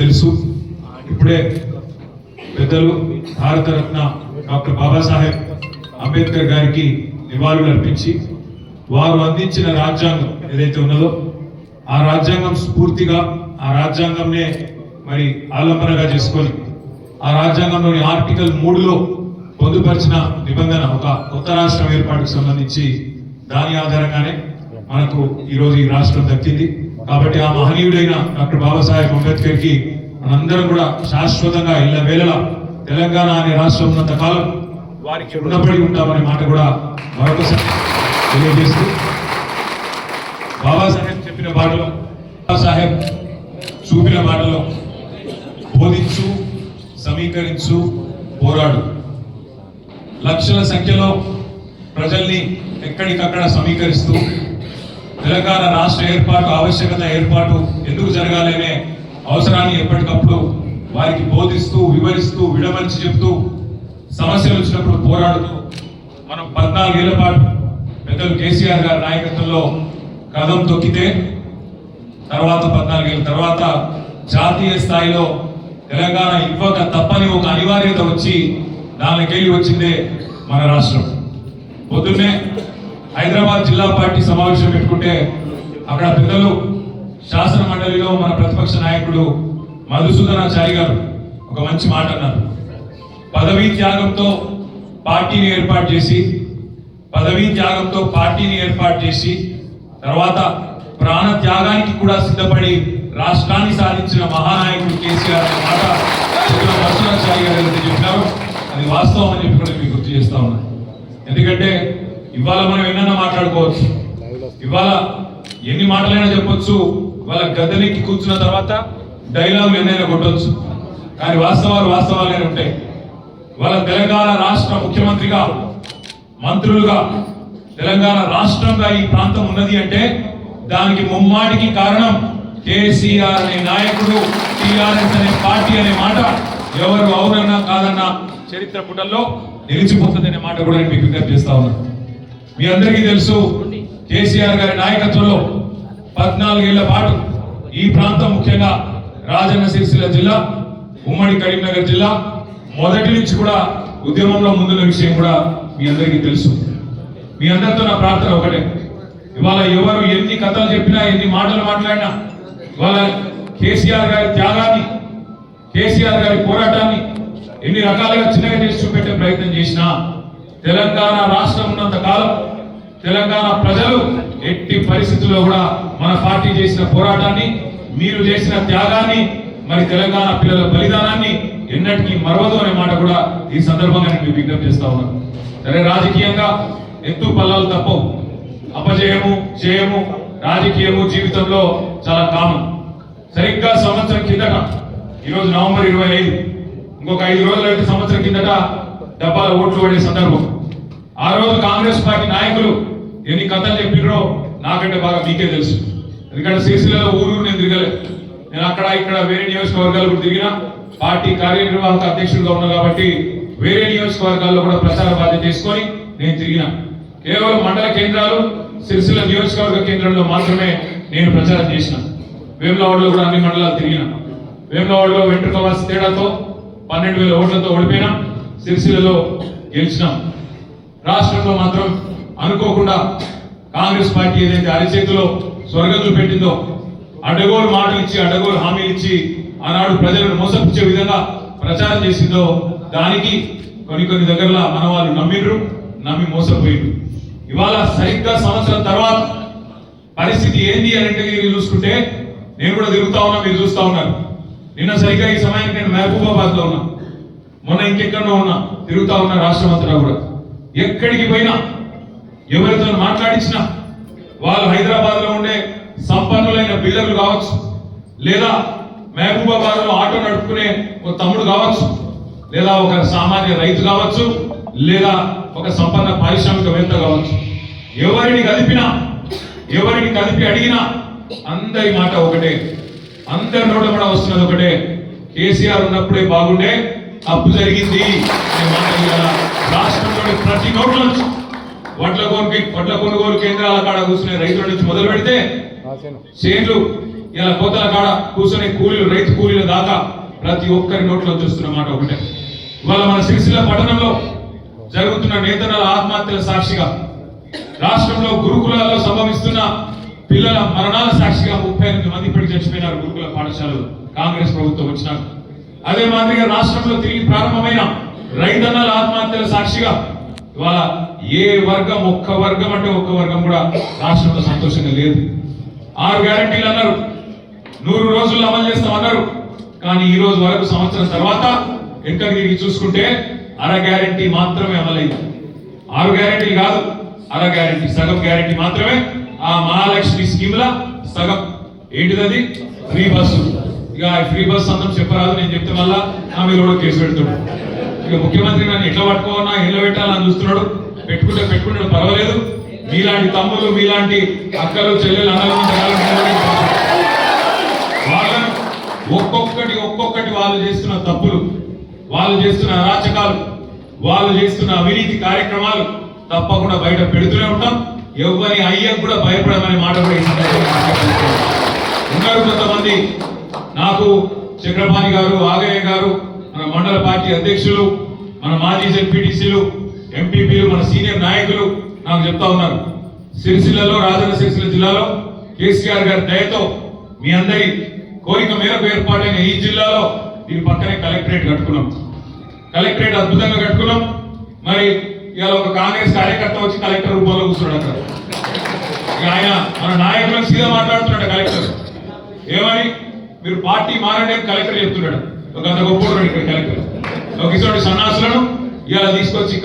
తెలుసు. ఇప్పుడే పెద్దలు భారతరత్న డాక్టర్ బాబాసాహెబ్ అంబేద్కర్ గారికి నివాళులు అర్పించి వారు అందించిన రాజ్యాంగం ఏదైతే ఉన్నదో ఆ రాజ్యాంగం స్ఫూర్తిగా ఆ రాజ్యాంగంనే మరి ఆలంబనగా చేసుకొని ఆ రాజ్యాంగంలోని ఆర్టికల్ మూడులో పొందుపరిచిన నిబంధన ఒక కొత్త రాష్ట్రం ఏర్పాటుకు సంబంధించి దాని ఆధారంగానే మనకు ఈరోజు ఈ రాష్ట్రం దక్కింది. కాబట్టి ఆ మహనీయుడైన డాక్టర్ బాబాసాహెబ్ అంబేద్కర్కి మనందరం కూడా శాశ్వతంగా ఇళ్ళ వేళల తెలంగాణ అనే రాష్ట్రం ఉన్నంత కాలం వారికి రుణపడి ఉంటామనే మాట కూడా మరొకసారి తెలియజేస్తూ బాబాసాహెబ్ చెప్పిన బాటలో బాబాసాహెబ్ చూపిన బాటలో బోధించు సమీకరించు పోరాడు. లక్షల సంఖ్యలో ప్రజల్ని ఎక్కడికక్కడ సమీకరిస్తూ తెలంగాణ రాష్ట్ర ఏర్పాటు ఆవశ్యకత ఏర్పాటు ఎందుకు జరగాలనే అవసరాన్ని ఎప్పటికప్పుడు వారికి బోధిస్తూ వివరిస్తూ విడమర్చి చెప్తూ సమస్యలు వచ్చినప్పుడు పోరాడుతూ మనం పద్నాలుగేళ్ళ పాటు పెద్దలు కేసీఆర్ గారి నాయకత్వంలో కథం తొక్కితే తర్వాత పద్నాలుగేళ్ళ తర్వాత జాతీయ స్థాయిలో తెలంగాణ ఇవ్వక తప్పని ఒక అనివార్యత వచ్చి దానికెళ్ళి వచ్చిందే మన రాష్ట్రం. పొద్దున్నే హైదరాబాద్ జిల్లా పార్టీ సమావేశం పెట్టుకుంటే అక్కడ పెద్దలు శాసన మండలిలో మన ప్రతిపక్ష నాయకుడు మధుసూదనాచారి గారు ఒక మంచి మాట అన్నారు. పదవీ త్యాగంతో పార్టీని ఏర్పాటు చేసి పదవీ త్యాగంతో పార్టీని ఏర్పాటు చేసి తర్వాత ప్రాణ త్యాగానికి కూడా సిద్ధపడి రాష్ట్రాన్ని సాధించిన మహానాయకుడు కేసీఆర్ అనే మాట మధుసూదనాచారి గారు ఏదైతే చెప్పినారో అది వాస్తవం అని చెప్పి కూడా మీకు గుర్తు చేస్తా ఉన్నాను ఎందుకంటే ఇవాళ మనం ఎన్నైనా మాట్లాడుకోవచ్చు. ఇవాళ ఎన్ని మాటలైనా చెప్పొచ్చు. ఇవాళ గద్దెనెక్కి కూర్చున్న తర్వాత డైలాగులు ఎన్నైనా కొట్టొచ్చు. కానీ వాస్తవాలు వాస్తవాలుగానే ఉంటాయి. ఇవాళ తెలంగాణ రాష్ట్ర ముఖ్యమంత్రిగా మంత్రులుగా తెలంగాణ రాష్ట్రంగా ఈ ప్రాంతం ఉన్నది అంటే దానికి ముమ్మాటికి కారణం కేసీఆర్ అనే నాయకుడు టీఆర్ఎస్ అనే పార్టీ అనే మాట ఎవరు అవునన్నా కాదన్నా చరిత్ర పుటల్లో నిలిచిపోతుంది అనే మాట కూడా నేను మీకు విజ్ఞప్తి చేస్తా ఉన్నాను. మీ అందరికీ తెలుసు కేసీఆర్ గారి నాయకత్వంలో పద్నాలుగేళ్ళ పాటు ఈ ప్రాంతం ముఖ్యంగా రాజన్న సిరిసిల్ల జిల్లా ఉమ్మడి కరీంనగర్ జిల్లా. మొదటి నుంచి కూడా ఉద్యమంలో ముందున్న విషయం కూడా మీ అందరికీ తెలుసు. మీ అందరితో నా ప్రార్థన ఒకటే. ఇవాళ ఎవరు ఎన్ని కథలు చెప్పినా ఎన్ని మాటలు మాట్లాడినా ఇవాళ కేసీఆర్ గారి త్యాగాన్ని కేసీఆర్ గారి పోరాటాన్ని ఎన్ని రకాలుగా చిన్నగా చేసి చూపెట్టే ప్రయత్నం చేసినా తెలంగాణ రాష్ట్రం ఉన్నంత కాలం తెలంగాణ ప్రజలు ఎట్టి పరిస్థితుల్లో కూడా మన పార్టీ చేసిన పోరాటాన్ని మీరు చేసిన త్యాగాన్ని మరి తెలంగాణ పిల్లల బలిదానాన్ని ఎన్నటికీ మరవదు అనే మాట కూడా ఈ సందర్భంగా నేను విజ్ఞప్తి చేస్తా ఉన్నాను సరే రాజకీయంగా ఎత్తు పల్లాలు తప్పవు. అపజయము జయము రాజకీయము జీవితంలో చాలా కామన్. సరిగ్గా సంవత్సరం కిందట ఈరోజు నవంబర్ ఇరవై ఐదు ఇంకొక ఐదు రోజులు అయితే సంవత్సరం కిందట డబ్బాల ఓట్లు పడే సందర్భం. ఆ రోజు కాంగ్రెస్ పార్టీ నాయకులు ఎన్ని కథలు చెప్పినో నాకంటే బాగా మీకే తెలుసు. ఎందుకంటే సిరిసిల్లలో ఊరు నేను తిరగలే. నేను అక్కడ ఇక్కడ వేరే నియోజకవర్గాలు కూడా తిరిగినా పార్టీ కార్యనిర్వాహక అధ్యక్షుడిగా ఉన్నా కాబట్టి వేరే నియోజకవర్గాల్లో కూడా ప్రచార బాధ్యత తీసుకొని నేను తిరిగిన. కేవలం మండల కేంద్రాలు సిరిసిల్ల నియోజకవర్గ కేంద్రంలో మాత్రమే నేను ప్రచారం చేసిన. వేములవాడలో కూడా అన్ని మండలాలు తిరిగిన. వేములవాడలో వెంట్రుకవాసి తేడాతో పన్నెండు వేల ఓట్లతో ఓడిపోయినా సిరిసిల్లలో గెలిచినాం. రాష్ట్రంలో మాత్రం అనుకోకుండా కాంగ్రెస్ పార్టీ ఏదైతే అరిచేతిలో స్వర్గతులు పెట్టిందో అడ్డగోలు మాటలు ఇచ్చి అడ్డగోలు హామీలు ఇచ్చి ఆనాడు ప్రజలను మోసపుచ్చే విధంగా ప్రచారం చేసిందో దానికి కొన్ని కొన్ని దగ్గరలో మన వాళ్ళు నమ్మిండ్రు నమ్మి మోసపోయిండ్రు. ఇవాళ సరిగ్గా సంవత్సరం తర్వాత పరిస్థితి ఏంది అని మీరు చూసుకుంటే నేను కూడా తిరుగుతా ఉన్నా మీరు చూస్తా ఉన్నారు. నిన్న సరిగ్గా ఈ సమయానికి నేను మహబూబాబాద్లో ఉన్నా. మొన్న ఇంకెక్కడో ఉన్నా తిరుగుతా ఉన్నా రాష్ట్రం అంతా కూడా. ఎక్కడికి పోయినా ఎవరితో మాట్లాడించినా వాళ్ళు హైదరాబాద్లో ఉండే సంపన్నులైన బిల్డర్లు కావచ్చు లేదా మహబూబాబాద్లో ఆటో నడుపుకునే ఒక తమ్ముడు కావచ్చు లేదా ఒక సామాన్య రైతు కావచ్చు లేదా ఒక సంపన్న పారిశ్రామికవేత్త కావచ్చు. ఎవరిని కలిపినా ఎవరిని కలిపి అడిగినా అందరి మాట ఒకటే. అందరి నోట కూడా వస్తున్నది ఒకటే. కేసీఆర్ ఉన్నప్పుడే బాగుండే అప్పు జరిగింది మాట రాష్ట్రంలోని ప్రతి నోట్ల నుంచి వడ్ల కొనుగోలు వడ్ల కొనుగోలు కేంద్రాల కాడ కూర్చునే రైతుల నుంచి మొదలు పెడితే చేన్లు ఇలా కోతల కాడ కూర్చొని కూలీలు రైతు కూలీల దాకా ప్రతి ఒక్కరి నోట్లో చూస్తున్న మాట ఒకటే. ఇవాళ మన సిరిసిల్ల పట్టణంలో జరుగుతున్న నేతన్నల ఆత్మహత్యల సాక్షిగా రాష్ట్రంలో గురుకులాల్లో సంభవిస్తున్న పిల్లల మరణాల సాక్షిగా ముప్పై ఎనిమిది మంది ఇప్పటికి చచ్చిపోయినారు గురుకుల పాఠశాలలు. కాంగ్రెస్ ప్రభుత్వం వచ్చినాక. అదే మాదిరిగా రాష్ట్రంలో తిరిగి ప్రారంభమైన రైతన్నల ఆత్మహత్యల సాక్షిగా ఇవాళ ఏ వర్గం ఒక్క వర్గం అంటే ఒక్క వర్గం కూడా రాష్ట్రంలో సంతోషంగా లేదు. ఆరు గ్యారంటీలు అన్నారు. నూరు రోజుల్లో అమలు చేస్తామన్నారు కానీ ఈ రోజు వరకు సంవత్సరం తర్వాత వెనుక తిరిగి చూసుకుంటే అర గ్యారంటీ మాత్రమే అమలైంది. ఆరు గ్యారంటీ కాదు అర గ్యారంటీ సగం గ్యారంటీ మాత్రమే ఆ మహాలక్ష్మి స్కీమ్ లా సగం. ఏంటిది ఫ్రీ బస్సు. ఇక ఫ్రీ బస్ అందరం చెప్పరాదు నేను చెప్తే మళ్ళా నా మీద కూడా కేసు పెడుతున్నాను ఇక ముఖ్యమంత్రి నన్ను ఎట్లా పట్టుకోవాలన్నా ఎట్లా పెట్టాలని చూస్తున్నాడు. పెట్టుకుంటే పెట్టుకుంటే పర్వాలేదు. మీలాంటి తమ్ముళ్ళు మీలాంటి అక్కలు చెల్లెలు అన్నలు వాళ్ళను ఒక్కొక్కటి ఒక్కొక్కటి వాళ్ళు చేస్తున్న తప్పులు వాళ్ళు చేస్తున్న అరాచకాలు వాళ్ళు చేస్తున్న అవినీతి కార్యక్రమాలు తప్పకుండా బయట పెడుతూనే ఉంటాం. ఎవరి అయ్యకు కూడా భయపడమనే మాట కూడా ఉన్నారు కొంతమంది. నాకు చక్రపాణి గారు ఆగయ్య గారు మన మండల పార్టీ అధ్యక్షులు మన మాజీ జెడ్పీటీసీలు ఎంపీపీలు మన సీనియర్ నాయకులు నాకు చెప్తా ఉన్నారు. సిరిసిల్లలో రాజన్న సిరిసిల్ల జిల్లాలో కేసీఆర్ గారి దయతో మీ అందరి కోరిక మేరకు ఏర్పాటైన ఈ జిల్లాలో దీని పక్కనే కలెక్టరేట్ కట్టుకున్నాం. కలెక్టరేట్ అద్భుతంగా కట్టుకున్నాం. మరి ఇవాళ ఒక కాంగ్రెస్ కార్యకర్త వచ్చి కలెక్టర్ రూపంలో కూర్చున్నాడు అక్కడ. ఆయన మన నాయకులకు సీదా మాట్లాడుతున్నాడు కలెక్టర్. ఏమని? మీరు పార్టీ మారండి కలెక్టర్ చెప్తున్నాడు. ఒక అంత గొప్ప ఇక్కడ కలెక్టర్ ఒక ఇటువంటి సన్నాసులను ఇలా తీసుకొచ్చి